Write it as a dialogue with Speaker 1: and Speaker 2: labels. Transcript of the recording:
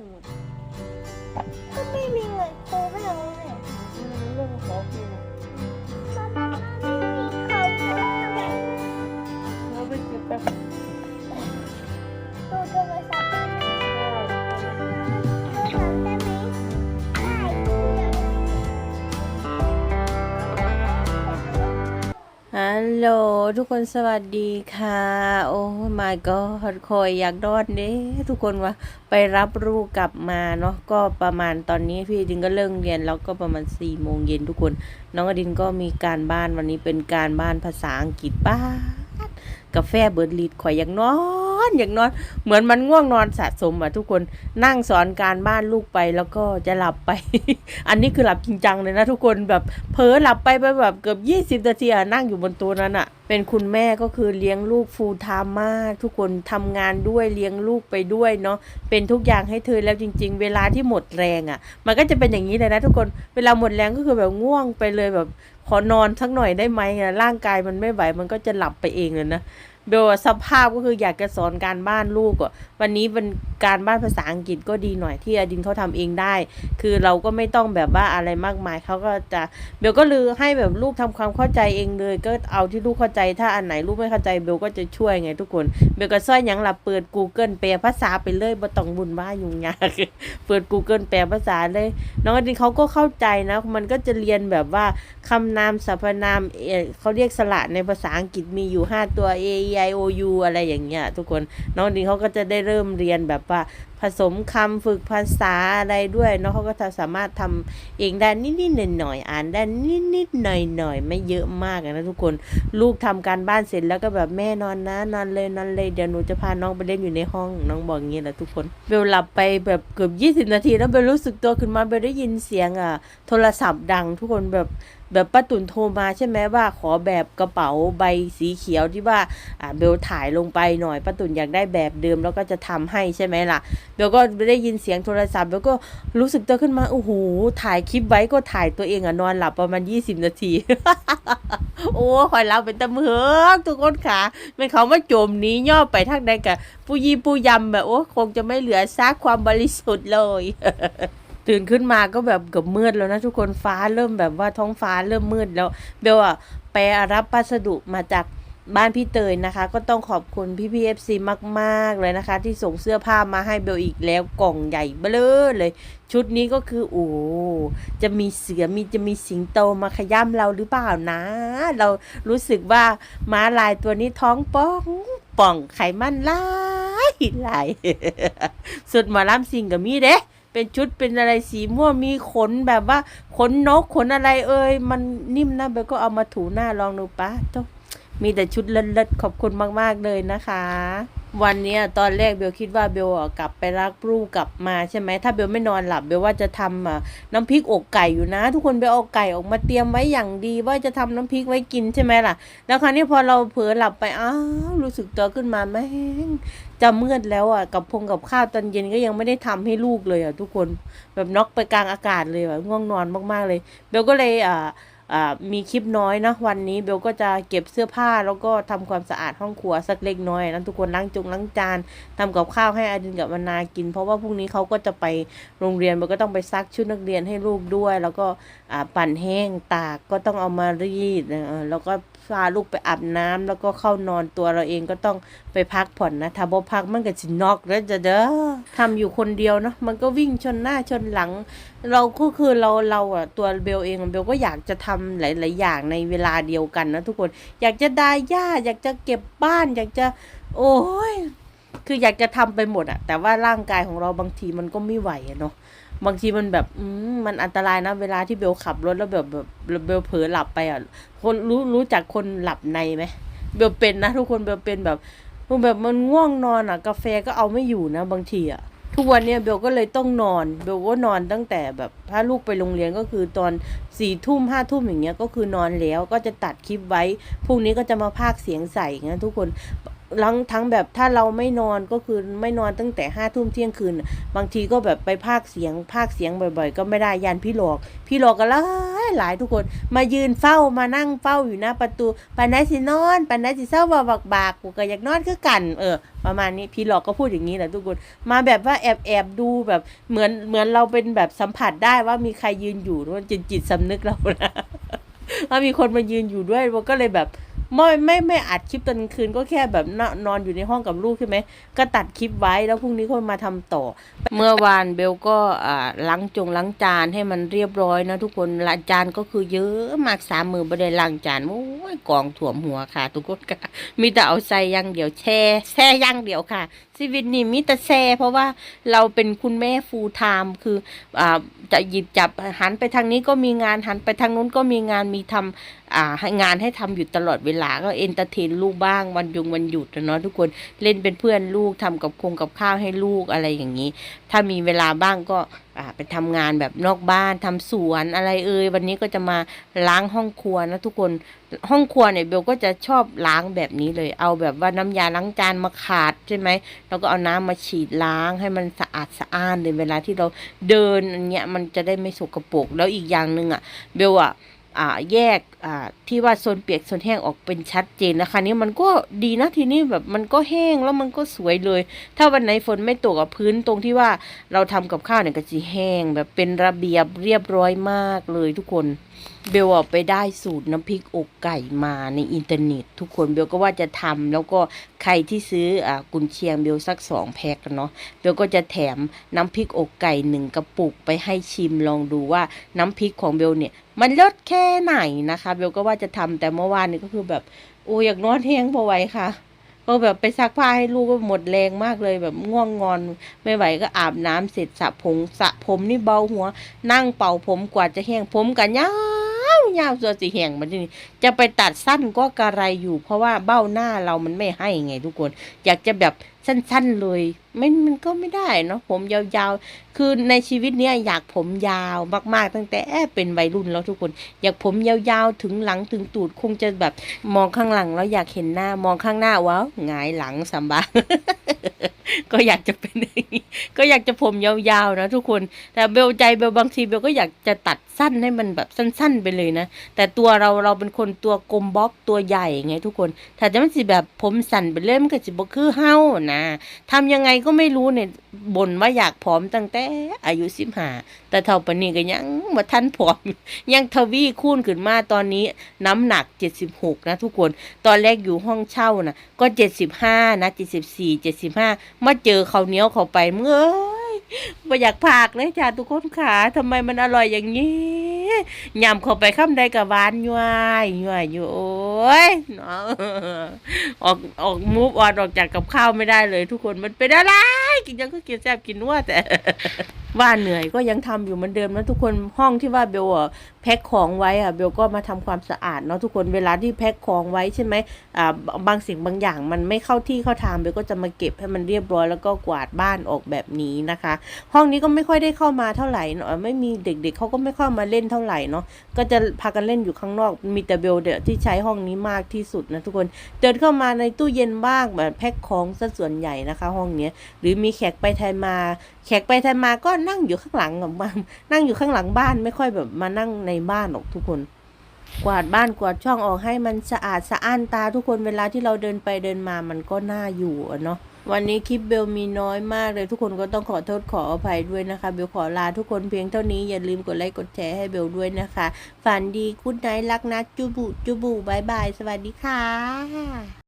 Speaker 1: สมุด
Speaker 2: ก็ไม่มีเงินครูไม่้ทุ
Speaker 1: ก
Speaker 3: คนสวัสดีค่ะ โอ้ my god คอยอยากดอนเด้ทุกคนว่าไปรับลูกกลับมาเนาะก็ประมาณตอนนี้พี่ดินก็เลิกเรียนแล้วก็ประมาณ4ี่โมงเย็นทุกคน น้องอดินก็มีการบ้านวันนี้เป็นการบ้านภาษาอังกฤษป้านกาแฟเบิร์ดลีดข่อยอยากนอน อนอยากนอน เหมือนมันง่วงนอนสะสมอะทุกคนนั่งสอนการบ้านลูกไปแล้วก็จะหลับไป อันนี้คือหลับจริงจังเลยนะทุกคนแบบเผลอหลับไปไปแบบเกือบ20นาทีอะนั่งอยู่บนตัวนั้นอะเป็นคุณแม่ก็คือเลี้ยงลูกฟูลไทม์มาก ทุกคนทำงานด้วยเลี้ยงลูกไปด้วยเนาะเป็นทุกอย่างให้เธอแล้วจริง ๆ เวลาที่หมดแรงอะมันก็จะเป็นอย่างนี้เลยนะทุกคนเวลาหมดแรงก็คือแบบง่วงไปเลยแบบขอนอนสักหน่อยได้ไหมอะร่างกายมันไม่ไหวมันก็จะหลับไปเองเลยนะ เบลสภาพก็คืออยากจะสอนการบ้านลูกอะวันนี้เป็นการบ้านภาษาอังกฤษก็ดีหน่อยที่อดินเขาทำเองได้ คือเราก็ไม่ต้องแบบว่าอะไรมากมายเขาก็จะเบลก็ลือให้แบบลูกทำความเข้าใจเองเลย ก็เอาที่ลูกเข้าใจถ้าอันไหนลูกไม่เข้าใจเบลก็จะช่วยไงทุกคนเบลก็ซ้อยยังหลับเปิด Google แปลภาษาไปเลยบ่ต้องบุญว่ายุ่งยากเปิด Google แปลภาษาเลย น้องอดินเขาก็เข้าใจนะ มันก็จะเรียนแบบว่าคำนามสรรพนามเอเขาเรียกสระในภาษาอังกฤษมีอยู่ 5 ตัว A E I O U อะไรอย่างเงี้ยทุกคนน้องดินเขาก็จะได้เริ่มเรียนแบบว่าผสมคำฝึกภาษาอะไรด้วยเนาะเขาก็จะสามารถทำเองได้นิดๆหน่อยๆอ่านได้นิดๆหน่อยๆไม่เยอะมากนะทุกคนลูกทำการบ้านเสร็จแล้วก็แบบแม่นอนนะนอนเลยนอนเลยเดี๋ยวหนูจะพาน้องไปเล่นอยู่ในห้องน้องบอกอย่างงี้แหละทุกคนเบลหลับไปแบบเกือบยี่สิบนาทีแล้วเบลรู้สึกตัวขึ้นมาเบลได้ยินเสียงอะโทรศัพท์ดังทุกคนแบบ แบบป้าตุ่นโทรมาใช่ไหมว่าขอแบบกระเป๋าใบสีเขียวที่ว่าอ่าเบลถ่ายลงไปหน่อยป้าตุ่นอยากได้แบบเดิมแล้วก็จะทำให้ใช่ไหมล่ะเบลก็ได้ยินเสียงโทรศัพท์เบลก็รู้สึกตัวขึ้นมาโอ้โหถ่ายคลิปไว้ก็ถ่ายตัวเองอะนอนหลับประมาณ 20 นาที โอ้คอยเล่าเป็นตะเมือกทุกคนค่ะเป็นเขามาโจมหนี้ย่อไปทางใดกับผู้ยีผู้ยำแบบโอ้คงจะไม่เหลือซักความบริสุทธิ์เลย ตื่นขึ้นมาก็แบบเกือบมืดแล้วนะทุกคนฟ้าเริ่มแบบว่าท้องฟ้าเริ่มมืดแล้ว เบลอะไปรับพัสดุมาจากบ้านพี่เตยนะคะ ก็ต้องขอบคุณพี่พีเอฟซีมาก ๆ เลยนะคะ ที่ส่งเสื้อผ้ามาให้เบลอีกแล้วกล่องใหญ่เบ้อเลย ชุดนี้ก็คือโอ้จะมีเสือมีจะมีสิงโตมาขย้ำเราหรือเปล่านะ เรารู้สึกว่าม้าลายตัวนี้ท้องป้องป่องไขมันหลายหลายสุดหมาล่ำสิงกับมีเด้ เป็นชุดเป็นอะไรสีม่วงมีขนแบบว่าขนนกขนอะไรเอ่ยมันนิ่มนะเบลก็เอามาถูหน้าลองดูปะจ้า มีแต่ชุดเลิศๆขอบคุณมากๆเลยนะคะ วันนี้ตอนแรกเบลคิดว่าเบลกลับไปรักลูกกลับมาใช่ไหมถ้าเบลไม่นอนหลับเบลว่าจะทำน้ำพริกอกไก่อยู่นะ ทุกคนเบลเอาไก่ออกมาเตรียมไว้อย่างดี ว่าจะทำน้ำพริกไว้กินใช่ไหมล่ะ แล้วคราวนี้พอเราเผลอหลับไปอ้าวรู้สึกตัวขึ้นมาแม่งจะมืดแล้วอะกับพงกับข้าวตอนเย็นก็ยังไม่ได้ทำให้ลูกเลยอะทุกคนแบบน็อกไปกลางอากาศเลยอะง่วงนอนมากๆเลย เบลก็เลยอ่าอ่า มีคลิปน้อยนะวันนี้เบลก็จะเก็บเสื้อผ้าแล้วก็ทำความสะอาดห้องครัวสักเล็กน้อยนะทุกคนล้างจงล้างจานทำกับข้าวให้อาดินกับมานากิน เพราะว่าพรุ่งนี้เขาก็จะไปโรงเรียนเบลก็ต้องไปซักชุดนักเรียนให้ลูกด้วย แล้วก็ปั่นแห้งตากก็ต้องเอามารีดแล้วก็ พาลูกไปอาบน้ำแล้วก็เข้านอนตัวเราเองก็ต้องไปพักผ่อนนะถ้าบ่พักมันก็สินอกแล้วจะเด้อทำอยู่คนเดียวเนาะมันก็วิ่งชนหน้าชนหลัง เราก็คือเราเราอะตัวเบลเองเบลก็อยากจะทำหลาย ๆ อย่างในเวลาเดียวกันนะทุกคนอยากจะดายหญ้าอยากจะเก็บบ้าน อยากจะ โอ้ยคืออยากจะทำไปหมดอะแต่ว่าร่างกายของเราบางทีมันก็ไม่ไหวอะเนาะ บางทีมันแบบอืมันอันตรายนะ เวลาที่เบลขับรถแล้วแบบแบบเบลเผลอหลับไปอะ คนรู้รู้จักคนหลับในไหมเบลเป็นนะทุกคนเบลเป็นแบบแบบมันง่วงนอนอะ กาแฟก็เอาไม่อยู่นะบางทีอะทุกวันเนี้ยเบลก็เลยต้องนอนเบลก็นอนตั้งแต่แบบถ้าลูกไปโรงเรียนก็คือตอนสี่ทุ่มห้าทุ่มอย่างเงี้ยก็คือนอนแล้วก็จะตัดคลิปไว้พรุ่งนี้ก็จะมาพากเสียงใส่งั้นทุกคน ทั้งทั้งแบบถ้าเราไม่นอนก็คือไม่นอนตั้งแต่ห้าทุ่มเที่ยงคืน บางทีก็แบบไปพากย์เสียงพากย์เสียงบ่อย ๆ ก็ไม่ได้ยันพี่หลอก พี่หลอกก็หลายหลายทุกคน มายืนเฝ้ามานั่งเฝ้าอยู่หน้าประตูปันไดสินอนปันไดสิเศร้าบาบักบากกูก็อยากนอนคือกัน เออ ประมาณนี้พี่หลอกก็พูดอย่างนี้แหละทุกคน มาแบบว่าแอบแอบดูแบบเหมือนเหมือนเราเป็นแบบสัมผัสได้ว่ามีใครยืนอยู่มันจิตจิตสำนึกเรานะว่ามีคนมายืนอยู่ด้วยมันก็เลยแบบ ไม่ไม่ไม่อัดคลิปตอนกลางคืนก็แค่แบบนนอนอยู่ในห้องกับลูกใช่ไหมก็ตัดคลิปไว้แล้วพรุ่งนี้ก็มาทำต่อ เมื่อวานเบลก็อ่าล้างจงล้างจานให้มันเรียบร้อยนะทุกคนละจานก็คือเยอะมากสามมือไม่ได้ล้างจานโอ้ยกองถ่วมหัวค่ะ ทุกคนค่ะมีแต่เอาใส่ย่างเดียวแช่แช่ย่างเดียวค่ะ ชีวิตนี่มีแต่แซ่เพราะว่าเราเป็นคุณแม่ฟูลไทม์คืออ่าจะหยิบจับหันไปทางนี้ก็มีงานหันไปทางนู้นก็มีงานมีทำอ่าให้งานให้ทำอยู่ตลอดเวลาก็เอนเตอร์เทนลูกบ้างวันยุงวันหยุดนะเนาะทุกคนเล่นเป็นเพื่อนลูกทำกับคงกับข้าวให้ลูกอะไรอย่างนี้ ถ้ามีเวลาบ้างก็่าไปทำงานแบบนอกบ้านทำสวนอะไรเอ่ยวันนี้ก็จะมาล้างห้องครัวนะทุกคนห้องครัวเนี่ยเบลก็จะชอบล้างแบบนี้เลย เอาแบบว่าน้ำยาล้างจานมาขาดใช่ไหมแล้วก็เอาน้ำมาฉีดล้างให้มันสะอาดสะอ้านเลยเวลาที่เราเดินอันเนี้ยมันจะได้ไม่สกปรกแล้วอีกอย่างหนึ่งอะเบลอะอ่า แยกอ่าที่ว่าโซนเปียกโซนแห้งออกเป็นชัดเจนนะคะ นี่มันก็ดีนะทีนี้แบบมันก็แห้งแล้วมันก็สวยเลย ถ้าวันไหนฝนไม่ตกกับพื้นตรงที่ว่าเราทำกับข้าวเนี่ยก็จะแห้งแบบเป็นระเบียบเรียบร้อยมากเลยทุกคน เบลอะไปได้สูตรน้ำพริกอกไก่มาในอินเทอร์เน็ต ทุกคนเบลก็ว่าจะทำแล้วก็ใครที่ซื้ออ่ากุนเชียงเบลสักสองแพ็คเนาะเบลก็จะแถมน้ำพริกอกไก่หนึ่งกระปุกไปให้ชิมลองดูว่าน้ำพริกของเบลเนี่ยมันลดแค่ไหนนะคะ เบลก็ว่าจะทำแต่เมื่อวานนี้ก็คือแบบโอ้อยากนอนแห้งพอไหวค่ะ ก็แบบไปซักผ้าให้ลูกก็หมดแรงมากเลยแบบง่วงงอนไม่ไหวก็อาบน้ำเสร็จสระผมสระผมนี่เบาหัว นั่งเป่าผมกว่าจะแห้งผมกันยาวยาวสัวสีแห้งมันทีนี้จะไปตัดสั้นก็กระไรอยู่ เพราะว่าเบ้าหน้าเรามันไม่ให้ไงทุกคน อยากจะแบบสั้น ๆเลยไม่มันก็ไม่ได้เนาะผมยาวๆ คือในชีวิตเนี้ยอยากผมยาวมากๆ ตั้งแต่เป็นวัยรุ่นแล้วทุกคน อยากผมยาวๆ ถึงหลังถึงตูดคงจะแบบมองข้างหลังแล้วอยากเห็นหน้ามองข้างหน้าว้าวหงายหลังสัมบาก็อยากจะเป็นก็อยากจะผมยาวๆนะทุกคน แต่เบลใจเบลบางทีเบลก็อยากจะตัดสั้นให้มันแบบสั้น ๆ ไปเลยนะ แต่ตัวเราเราเป็นคนตัวกลมบล็อกตัวใหญ่ไงทุกคน ถ้าจะมันสิแบบผมสั่นไปเลยมันก็สิบ่คือเฮานะทำยังไงก็ไม่รู้เนี่ยบ่นว่าอยากผอมตั้งแต่อายุสิบห้าแต่เท่าปนี้ก็ยังมาทันผอม ยังทวีคูณขึ้นมาตอนนี้น้ำหนัก76นะทุกคน ตอนแรกอยู่ห้องเช่านะก็75นะ74 75มาเจอข้าเนี้ยวเขาไปเมื่อยไม่อยากพากเลยจ้าทุกคนขาทำไมมันอร่อยอย่างนี้ยำเข้าไปข้ามใดกับหวานย่วยย่วยอยู่ อ้ยออกออกมูฟออนออกจากกับข้าวไม่ได้เลย ทุกคนมันเป็นอะไรกินยังก็กินแซ่บกินนัวแต่ว่าเหนื่อยก็ยังทำอยู่เหมือนเดิมนะทุกคนห้องที่ว่าเบลอะแพ็คของไว้อะเบลก็มาทำความสะอาดเนาะทุกคนเวลาที่แพ็คของไว้ใช่ไหมอ่าบางสิ่งบางอย่างมันไม่เข้าที่เข้าทางเบลก็จะมาเก็บให้มันเรียบร้อยแล้วก็กวาดบ้านออกแบบนี้นะคะ ห้องนี้ก็ไม่ค่อยได้เข้ามาเท่าไหร่เนาะไม่มีเด็กๆเขาก็ไม่เข้ามาเล่นเท่าไหร่เนาะก็จะพากันเล่นอยู่ข้างนอกมีแต่เบลเดยวที่ใช้ห้องนี้มากที่สุดนะทุกคนเดินเข้ามาในตู้เย็นบ้างแบบแพ็คของซะส่วนใหญ่นะคะ ห้องเนี้ยหรือมีแขกไปไทยมาแขกไปไทยมาก็นั่งอยู่ข้างหลังกับบ้านนั่งอยู่ข้างหลังบ้านไม่ค่อยแบบมานั่งในบ้านหรอกทุกคน กวาดบ้านกวาดช่องออกให้มันสะอาดสะอ้านตาทุกคนเวลาที่เราเดินไปเดินมามันก็น่าอยู่เนาะวันนี้คลิปเบลมีน้อยมากเลยทุกคนก็ต้องขอโทษขออภัยด้วยนะคะ เบลขอลาทุกคนเพียงเท่านี้อย่าลืมกดไลค์กดแชร์ให้เบลด้วยนะคะ ฝันดีคุณไนท์รักนะ จุบุจุบุบายบาย สวัสดีค่ะ